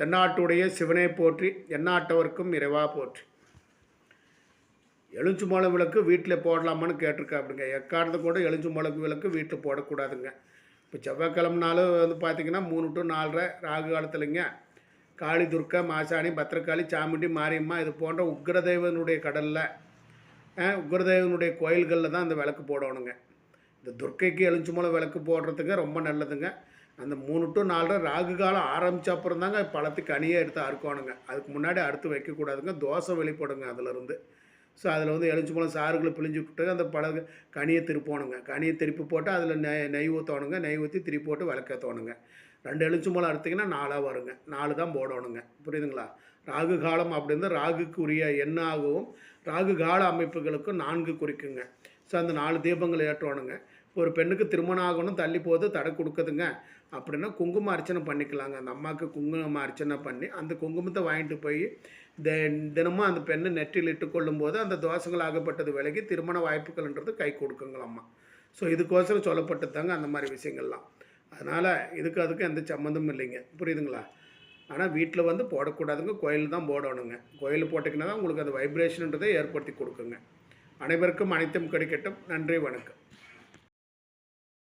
தென்னாட்டுடைய சிவனை போற்றி எந்நாட்டவர்க்கும் இறைவா போற்றி. எலுஞ்சு மலை விளக்கு வீட்டில் போடலாமான்னு கேட்டிருக்கா அப்படிங்க எக்காரணத்தை கூட எலுஞ்சு மிளகு விளக்கு வீட்டில் போடக்கூடாதுங்க. இப்போ செவ்வாய்க்கிழமனாலும் வந்து பார்த்திங்கன்னா மூணு டு நாலரை ராகு காலத்துலைங்க. காளி துர்க்கா மாசாணி பத்திரகாளி சாமுண்டி மாரியம்மா இது போன்ற உக்ரதெய்வனுடைய கடலில் உக்ரதெய்வனுடைய கோயில்களில் தான் அந்த விளக்கு போடணுங்க. இந்த துர்க்கைக்கு எலுமிச்சம்பழம் விளக்கு போடுறதுக்கு ரொம்ப நல்லதுங்க. அந்த மூணு டு நாலரை ராகு காலம் ஆரம்பித்த அப்புறம் தாங்க பழத்துக்கு கனியை எடுத்து அறுக்கணுங்க அதுக்கு முன்னாடி அறுத்து வைக்கக்கூடாதுங்க. தோசை வெளிப்படுங்க அதிலிருந்து. ஸோ அதில் வந்து எலுமிச்சம்பழம் சாறுகளை பிழிஞ்சு விட்டு அந்த பழ கனியை திருப்பணுங்க கனியை திருப்பி போட்டு அதில் நெய் நெய் ஊற்றணுங்க நெய் ஊற்றி திருப்பி போட்டு விளக்கேற்றணுங்க ரெண்டு எலுமிச்சம்பழம் அறுத்திங்கன்னா நாலாக வருங்க. நாலு தான் போடணுங்க புரியுதுங்களா? ராகு காலம் அப்படின்னு ராகுக்கு உரிய எண்ணாகவும் ராகு கால அமைப்புகளுக்கும் நான்கு குறிக்குங்க. ஸோ அந்த நாலு தீபங்கள் ஏற்றணுங்க ஒரு பெண்ணுக்கு திருமணம் ஆகணும் தள்ளி போது தடை கொடுக்குதுங்க. அப்படின்னா குங்கும அர்ச்சனை பண்ணிக்கலாங்க. அந்த அம்மாவுக்கு குங்கும அர்ச்சனை பண்ணி அந்த குங்குமத்தை வாங்கிட்டு போய் தினமும் அந்த பெண்ணை நெற்றில் இட்டு கொள்ளும்போது அந்த தோஷங்கள் ஆகப்பட்டது விலகி திருமண வாய்ப்புகள்ன்றது கை கொடுக்குங்களாம்மா ஸோ இதுக்கோசரம் சொல்லப்பட்டது தாங்க அந்த மாதிரி விஷயங்கள்லாம். அதனால் இதுக்கு அதுக்கு எந்த சம்மந்தமும் இல்லைங்க. புரியுதுங்களா? ஆனால் வீட்டில் வந்து போடக்கூடாதுங்க. கோயில் தான் போடணுங்க. கோயில் போட்டிங்கன்னா தான் உங்களுக்கு அந்த வைப்ரேஷன்ன்றதை ஏற்படுத்தி கொடுக்குங்க. அனைவருக்கும் அனைத்தும் கிடைக்கட்டும். நன்றி வணக்கம்.